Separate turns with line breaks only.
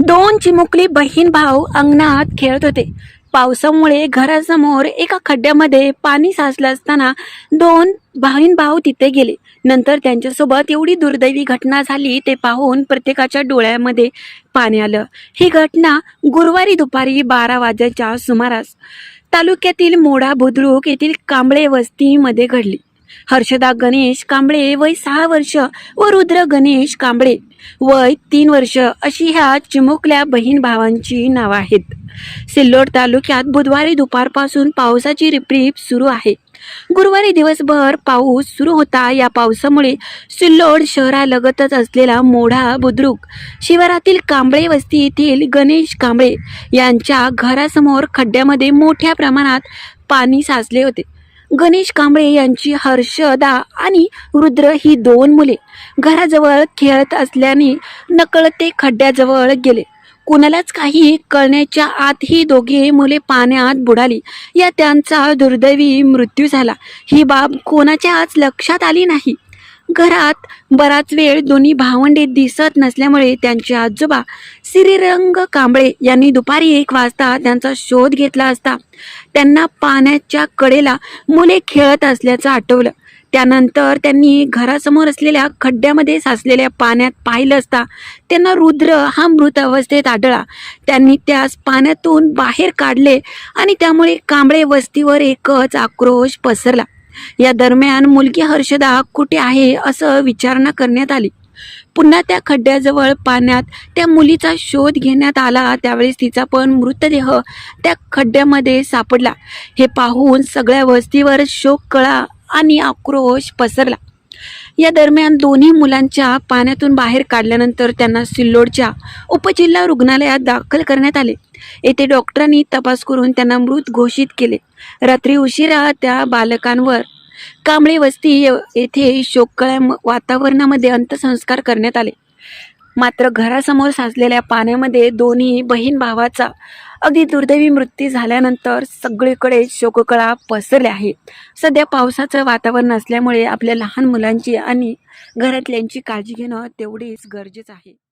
दोन चिमुकली बहीण भाऊ अंगणात खेळत होते. पावसामुळे घरासमोर एका खड्ड्यामध्ये पाणी साचलं असताना दोन बहीण भाऊ तिथे गेले. नंतर त्यांच्यासोबत एवढी दुर्दैवी घटना झाली ते पाहून प्रत्येकाच्या डोळ्यामध्ये पाणी आलं. ही घटना गुरुवारी दुपारी बारा वाजेच्या सुमारास तालुक्यातील मोडा बुद्रुक येथील कांबळे वस्तीमध्ये घडली. हर्षदा गणेश कांबळे वय सहा वर्ष व रुद्र गणेश कांबळे. वय तीन वर्ष अशी ह्या चिमुकल्या बहीण भावांची नावं आहेत. सिल्लोड तालुक्यात बुधवारी दुपारपासून पावसाची रिपरिप सुरू आहे. गुरुवारी दिवसभर पाऊस सुरू होता. या पावसामुळे सिल्लोड शहरालगतच असलेला मोढा बुद्रुक शिवारातील कांबळे वस्ती येथील गणेश कांबळे यांच्या घरासमोर खड्ड्यामध्ये मोठ्या प्रमाणात पाणी साचले होते. गणेश कांबळे यांची हर्षदा आणि रुद्र ही दोन मुले घराजवळ खेळत असल्याने नकळते खड्ड्याजवळ गेले. कुणालाच काही कळण्याच्या आत ही दोघे मुले पाण्यात बुडाली. या त्यांचा दुर्दैवी मृत्यू झाला. ही बाब कोणाच्याच लक्षात आली नाही. घरात बराच वेळ दोन्ही भावंडे दिसत नसल्यामुळे त्यांचे आजोबा श्रीरंग कांबळे यांनी दुपारी एक वाजता त्यांचा शोध घेतला असता त्यांना पाण्याच्या कडेला मुले खेळत असल्याचं आठवलं. त्यानंतर त्यांनी घरासमोर असलेल्या खड्ड्यामध्ये साचलेल्या पाण्यात पाहिलं असता त्यांना रुद्र हा मृत अवस्थेत आढळला. त्यांनी त्यास पाण्यातून बाहेर काढले आणि त्यामुळे कांबळे वस्तीवर एकच आक्रोश पसरला. या दरम्यान मुलगी हर्षदा कुठे आहे असं विचारणा करण्यात आली. पुन्हा त्या खड्ड्याजवळ पाण्यात त्या मुलीचा शोध घेण्यात आला. त्यावेळेस तिचा पण मृतदेह त्या खड्ड्यामध्ये सापडला. हे पाहून सगळ्या वस्तीवर शोक कळा आणि आक्रोश पसरला. या दरम्यान दोन्ही मुलांच्या पाण्यातून बाहेर काढल्यानंतर त्यांना सिल्लोडच्या उपजिल्हा रुग्णालयात दाखल करण्यात आले. येथे डॉक्टरांनी तपास करून त्यांना मृत घोषित केले. रात्री उशिरा त्या बालकांवर कांबळे वस्ती येथे शोककळ्या वातावरणामध्ये अंत्यसंस्कार करण्यात आले. मात्र घरासमोर साचलेल्या पाण्यामध्ये दोन्ही बहीण भावाचा अगदी दुर्दैवी मृत्यू झाल्यानंतर सगळीकडे शोककळा पसरल्या आहे. सध्या पावसाचं वातावरण असल्यामुळे आपल्या लहान मुलांची आणि घरातल्यांची काळजी घेणं तेवढीच गरजेचं आहे.